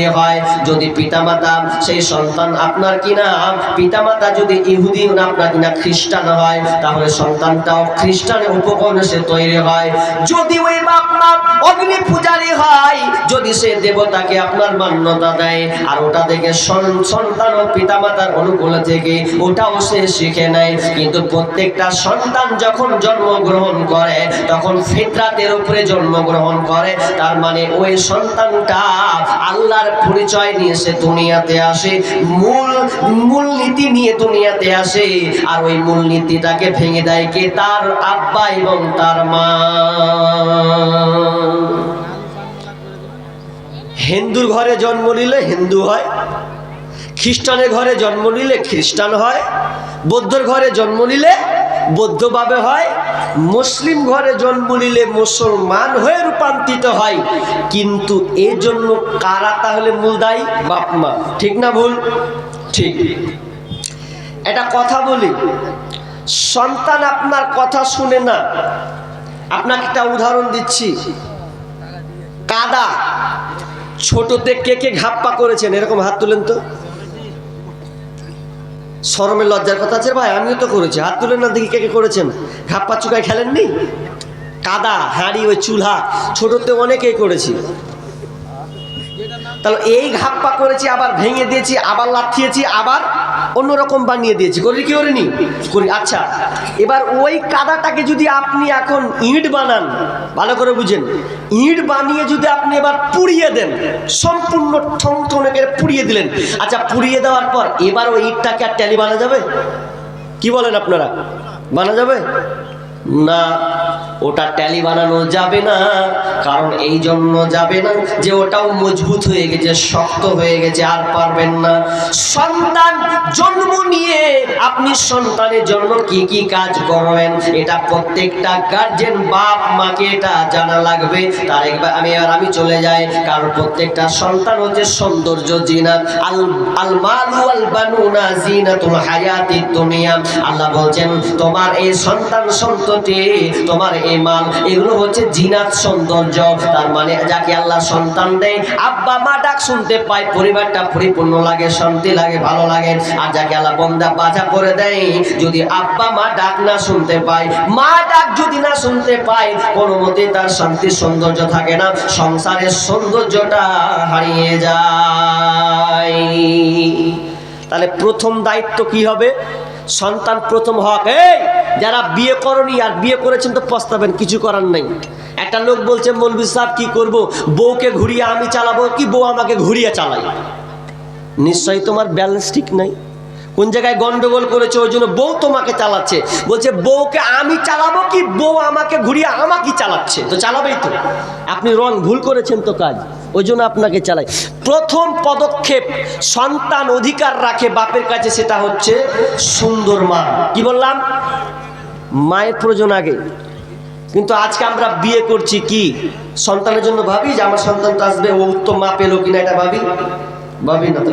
তৈরি হয়, যদি পিতামাতা, সেই সন্তান আপনার কিনা পিতামাতা যদি ইহুদি আপনার কিনা খ্রিস্টান হয়, তাহলে সন্তানটাও খ্রিস্টানের উপকরণে সে তৈরি হয়। যদি ওই বাপ অগ্নি পূজারী হয়, যদি সে দেবতাকে আপনার মান্যতা দেয়, আর ওটা দেখে সন্তান ও পিতামাতার অনুকূল থেকে ওটাও সে শিখে নেয়। কিন্তু প্রত্যেকটা সন্তান যখন জন্মগ্রহণ করে, তখন ফিতরাতের উপরে জন্মগ্রহণ করে, তার মানে ওই সন্তানটা আল্লাহর পরিচয় নিয়ে সে দুনিয়াতে আসে, মূল মূল নীতি নিয়ে দুনিয়াতে আসে, আর ওই মূল নীতিটাকে ভেঙে দেয় কে? তার আব্বা এবং তার মা। হিন্দুর ঘরে জন্ম নিলে হিন্দু হয়, খ্রিস্টানের ঘরে জন্ম নিলে খ্রিস্টান হয়, বৌদ্ধর ঘরে জন্ম নিলে বৌদ্ধভাবে হয়। মুসলিম ঘরে জন্ম নিলে মুসলমান হয়ে রূপান্তরিত হয়। কিন্তু এর জন্য কারা তাহলে মূল দায়ী? বাপ, মা। ঠিক না ভুল? ঠিক। এটা কথা বলি। সন্তান আপনার কথা শুনে না। আপনাকে একটা উদাহরণ দিচ্ছি। কাদা। ছোটতে কে কে ঘাপ্পা করেছেন? এরকম হাত তুলেন তো। শরমের লজ্জার কথা আছে ভাই, আমিও তো করেছি। হাত তুলে না দেখি কে কে করেছেন। ঘাপ্পা চুকায় খেলেননি? কাদা, হাঁড়ি, ওই চুলহা, ছোটতে অনেকেই করেছি। তাহলে এই ঘাপ্পা করেছি, আবার ভেঙে দিয়েছি, আবার লাথিয়েছি, আবার অন্যরকম বানিয়ে দিয়েছি। করি কি করিনি করি আচ্ছা। এবার ওই কাদাটাকে যদি আপনি এখন ইট বানান, ভালো করে বুঝেন, ইট বানিয়ে যদি আপনি এবার পুড়িয়ে দেন, সম্পূর্ণ ঠং ঠনে পুড়িয়ে দিলেন। আচ্ছা পুড়িয়ে দেওয়ার পর এবার ওই ইটটাকে আর ট্যালি বানা যাবে? কি বলেন আপনারা? বানা যাবে? না। ওটা ট্যালি বানানো যাবে না, কারণ এই জন্য যাবে না যে ওটাও মজবুত হয়ে গেছে, শক্ত হয়ে গেছে, আর পারবেন না। সন্তান আপনি সন্তানের জন্য কি কি কাজ করবেন? এটা প্রত্যেকটা গার্জেন বাপ মাকে এটা জানা লাগবে। তার একবার আমি আর আমি চলে যাই। কারণ প্রত্যেকটা সন্তান হচ্ছে সৌন্দর্য জিনাত আল আল মালু আল বানুনা জিনাতুল হায়াতিদ দুনিয়া। আল্লাহ বলছেন, তোমার এই সন্তান সন্ততি, তোমার এই মাল, এগুলো হচ্ছে জিনাত সৌন্দর্য। তার মানে যাকে আল্লাহ সন্তান দেয়, আব্বা, মা ডাক শুনতে পায়, পরিবারটা পরিপূর্ণ লাগে, শান্তি লাগে, ভালো লাগে। আর যাকে আল্লাহ বন্দা বাধা করে দেয়। যদি আব্বা মা ডাক না শুনতে পায়, মা ডাক যদি না শুনতে পায়, কোনো মতে তার শান্তি সৌন্দর্য থাকে না, সংসারের সৌন্দর্যটা হারিয়ে যায়। তাহলে প্রথম দায়িত্ব কি হবে? সন্তান প্রথম হক। এই, যারা বিয়ে করনি আর বিয়ে করেছেন তো পস্তাবেন, কিছু করার নাই। একটা লোক বলছে, মৌলবি সাহেব, কি করব? বউকে ঘুরিয়ে আমি চালাবো কি? বউ আমাকে ঘুরিয়ে চালাই নিশ্চয়ই তোমার ব্যালেন্স ঠিক নাই। কোন জায়গায় গন্ডগোল করেছে, ওই জন্য বউ তোমাকে চালাচ্ছে। বলছে, বউকে আমি চালাবো কি? বউ আমাকে ঘুরিয়ে আমাকে চালাচ্ছে। তো চালাবেই তো। আপনি রং ভুল করেছেন তো কাজ। ওই জন্য আপনাকে চালাই। প্রথম পদক্ষেপ সন্তান অধিকার রাখে বাপের কাছে সেটা হচ্ছে সুন্দর মা। কি বললাম? মায়ের প্রয়োজন আগে। কিন্তু আজকে আমরা বিয়ে করছি কি? সন্তানের জন্য ভাবি যে আমার সন্তানটা আসবে, ও উত্তম মা পেল কিনা এটা ভাবি? ভাবি না তো।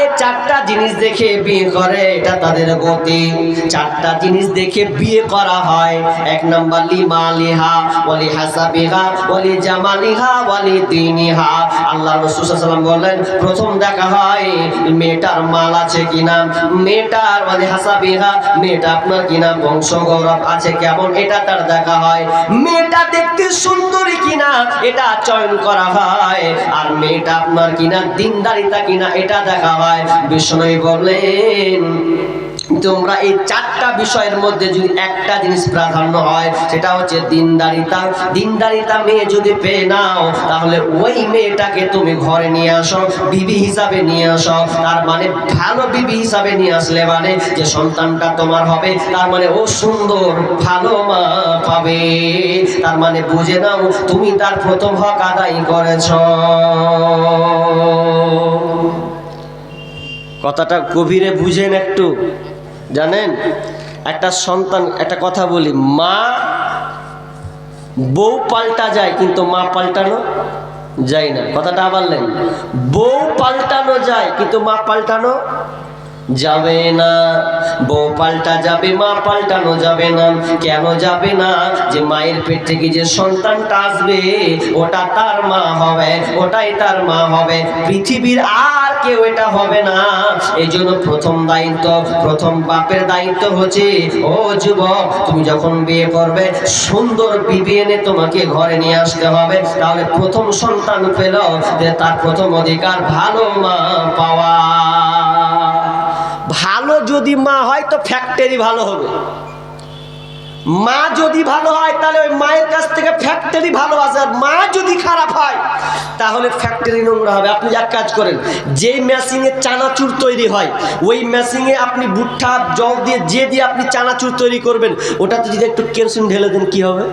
এই চারটা জিনিস দেখে বিয়ে করে, এটা তাদের গতি। চারটা জিনিস দেখে বিয়ে করা হয়। এক নম্বর, লিমা, লিহা, ওয়ালি হাসাবিহা, ওয়ালি জামালিহা, ওয়ালি দিনিহা। আল্লাহ রাসূল সাল্লাল্লাহু বললেন, প্রথম দেখা হয় মেয়েটার মাল আছে কিনা? মেয়েটার ওয়ালি হাসাবিহা মেয়েটা আপনার কিনা? বংশ গৌরব আছে কেমন? এটা তার দেখা হয়। মেয়েটা দেখতে সুন্দরী কিনা, এটা চয়ন করা হয়। আর মেয়েটা আপনার কিনা? দিনদারিতা কিনা? এটা দেখা হয়। বিষ্ণু বললেন তোমরা এই চারটা বিষয়ের মধ্যে যদি একটা জিনিস প্রাধান্য হয়, সেটা হচ্ছে দিনদারিতা। দিনদারিতা মেয়ে যদি পেয়ে নাও, তাহলে ওই মেয়েটাকে তুমি ঘরে নিয়ে আসো, বিবি হিসাবে নিয়ে আসো। তার মানে ভালো বিবি হিসাবে নিয়ে আসলে মানে যে সন্তানটা তোমার হবে, তার মানে ও সুন্দর, ভালো মা পাবে। তার মানে বুঝে নাও, তুমি তার প্রথম হক আদায় করেছ। কথাটা গভীরে বুঝেন একটু। জানেন? একটা সন্তান, একটা কথা বলি, মা বউ পাল্টা যায়, কিন্তু মা পাল্টানো যায় না। কথাটা বললেন বউ পাল্টানো যায়, কিন্তু মা পাল্টানো যাবে না। বউ পাল্টা যাবে, মা পাল্টানো যাবে না। কেন যাবে না? যে মায়ের পেট থেকে যে সন্তানটা আসবে, ওটা তার মা হবে, ওটাই তার মা হবে। পৃথিবীর আর কেউ এটা হবে না। এই জন্য প্রথম দায়িত্ব, প্রথম বাপের দায়িত্ব হচ্ছে, ও যুবক, তুমি যখন বিয়ে করবে, সুন্দর বিবি এনে তোমাকে ঘরে নিয়ে আসতে হবে। তাহলে প্রথম সন্তান পেল, যে তার প্রথম অধিকার ভালো মা পাওয়া। ভালো যদি মা হয় তো ফ্যাক্টরি ভালো হবে। মা যদি ভালো হয় তাহলে ওই মায়ের কাছ থেকে ফ্যাক্টরি ভালো আসে আর মা যদি খারাপ হয় তাহলে ফ্যাক্টরি নোংরা হবে। আপনি এক কাজ করেন যেই মেশিনে চানাচুর তৈরি হয় ওই মেশিনে আপনি ভুট্টা জল দিয়ে যে দিয়ে আপনি চানাচুর তৈরি করবেন ওটাতে যদি একটু কেরোসিন ঢেলে দেন কি হবে?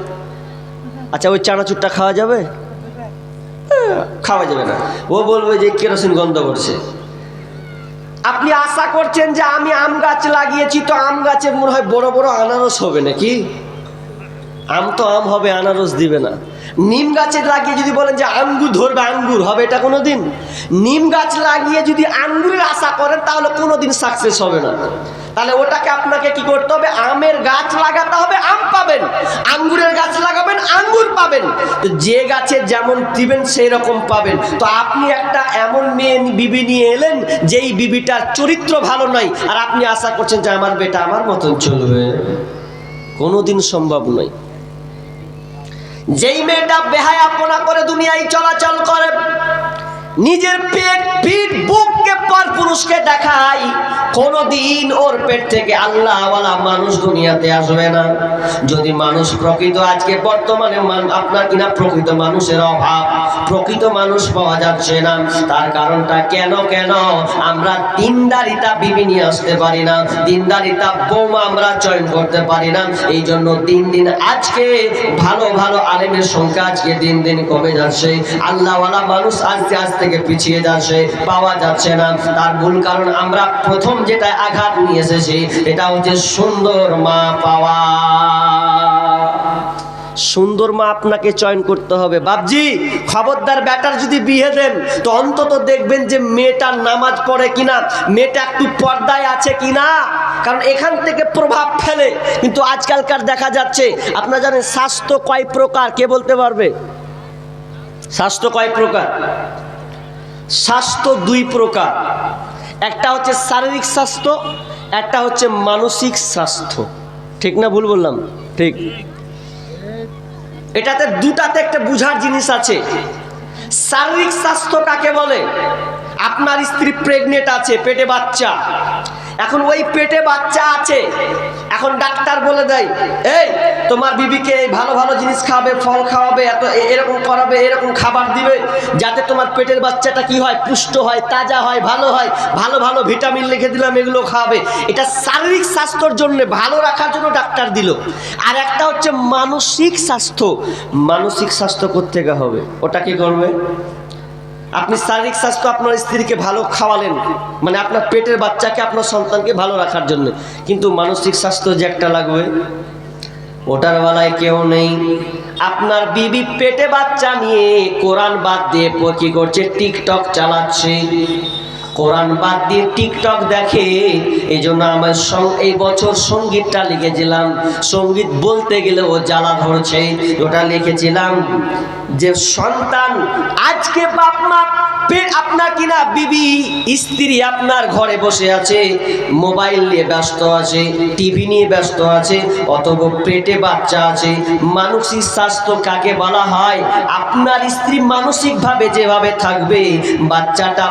আচ্ছা ওই চানাচুরটা খাওয়া যাবে? আহ, খাওয়া যাবে না। ও বলবে যে কেরোসিন গন্ধ করছে। আপনি আশা করছেন যে আমি আম গাছ লাগিয়েছি, তো আম গাছে মনে হয় বড় বড় আনারস হবে নাকি? আম তো আম হবে, আনারস দিবে না। নিম গাছে লাগিয়ে যদি বলেন যে আঙ্গুর ধরবে, আঙ্গুর হবে, এটা কোনো দিন নিম গাছ লাগিয়ে যদি আঙ্গুরের আশা করেন, তাহলে কোনো দিন সাকসেস হবে না। তাহলে ওটাকে আপনাকে কি করতে হবে? আমের গাছ লাগাতে হবে, আম পাবেন। আঙ্গুরের গাছ লাগাবেন, আঙ্গুর পাবেন। তো যে গাছে যেমন দিবেন সেই রকম পাবেন। তো আপনি একটা এমন মেয়ে, বিবি নিয়ে এলেন, যেই বিবিটার চরিত্র ভালো নয়। আর আপনি আশা করছেন যে আমার বেটা আমার মতন চলবে। কোনোদিন সম্ভব নয়। যেই মেয়েটা বেহায়াপনা করে দুনিয়ায় চলাচল করে, নিজের পেট পিঠ বুককে পর পুরুষকে দেখাই, কোনদিন ওর পেট থেকে আল্লাহওয়ালা মানুষ দুনিয়াতে আসবে না। যদি মানুষ প্রকৃত, আজকে বর্তমানে মান- আপনার কিনা প্রকৃত মানুষের অভাব, প্রকৃত মানুষ পাওয়া যাচ্ছে না। তার কারণটা কেন কেন? আমরা দিনদারিতা বিবি নিয়ে আসতে পারি না। দিনদারিতা বৌমা আমরা চয়ন করতে পারি না। এই জন্য দিন দিন আজকে ভালো ভালো আলেমের সংখ্যা আজকে দিন দিন কমে যাচ্ছে। আল্লাহওয়ালা মানুষ আস্তে আস্তে থেকে পিছিয়ে যাচ্ছে। পাওয়া যাচ্ছে না। তার ভুল কারণ আমরা প্রথম যেটা আঘাত নিয়ে এসেছি, এটা হচ্ছে সুন্দর মা পাওয়া। সুন্দর মা আপনাকে চয়ন করতে হবে। বাবজি খবরদার ব্যাটার যদি বিয়ে দেন, তো অন্তত দেখবেন যে মেয়েটার নামাজ পড়ে কিনা, মেয়েটা একটু পর্দায় আছে কিনা। কারণ এখান থেকে প্রভাব ফেলে। কিন্তু আজকালকার দেখা যাচ্ছে, আপনারা জানেন স্বাস্থ্য কয় প্রকার? কে বলতে পারবে? স্বাস্থ্য কয় প্রকার? স্বাস্থ্য দুই প্রকার। একটা হচ্ছে শারীরিক স্বাস্থ্য, একটা হচ্ছে মানসিক স্বাস্থ্য। ঠিক না ভুল বললাম? ঠিক। এটাতে দুটাতে একটা বুঝার জিনিস আছে। শারীরিক স্বাস্থ্য কাকে বলে? আপনার স্ত্রী প্রেগনেন্ট আছে, পেটে বাচ্চা। এখন ওই পেটে বাচ্চা আছে। এখন ডাক্তার বলে দেয়, এই, তোমার বিবিকে ভালো ভালো জিনিস খাওয়াবে, ফল খাওয়াবে, এত এরকম করাবে, এরকম খাবার দিবে, যাতে তোমার পেটের বাচ্চাটা কি হয়, পুষ্ট হয়, তাজা হয়, ভালো হয়, ভালো ভালো ভিটামিন লিখে দিলাম, এগুলো খাওয়াবে। এটা শারীরিক স্বাস্থ্যর জন্য ভালো রাখার জন্য ডাক্তার দিল। আর একটা হচ্ছে মানসিক স্বাস্থ্য। মানসিক স্বাস্থ্য কোথেকে হবে? ওটা কি করবে? আপনি শারীরিক স্বাস্থ্য আপনার স্ত্রীকে ভালো খাওয়ালেন মানে আপনার পেটের বাচ্চাকে, আপনার সন্তানকে ভালো রাখার জন্য। কিন্তু মানসিক স্বাস্থ্য যে একটা লাগবে, ওটার বেলায় কেউ নেই। আপনার বিবি পেটে বাচ্চা নিয়ে কোরআন বাদ দিয়ে কি করছে? টিকটক চালাচ্ছে। কোরআন বাদ দিয়ে টিকটক দেখে এই জন্য আমার এই বছর সঙ্গীতটা লিখেছিলাম। সংগীত বলতে গেলে ও জ্বালা ধরছে। ওটা লিখেছিলাম যে, সন্তান, আজকে বাপ মা আপনার কিনা, বিবি, স্ত্রী আপনার ঘরে বসে আছে, মোবাইল নিয়ে ব্যস্ত আছে, টিভি নিয়ে ব্যস্ত আছে, অথবা পেটে বাচ্চা আছে। মানসিক স্বাস্থ্য কাকে বলা হয়? আপনার স্ত্রী মানসিকভাবে যেভাবে থাকবে, বাচ্চাটা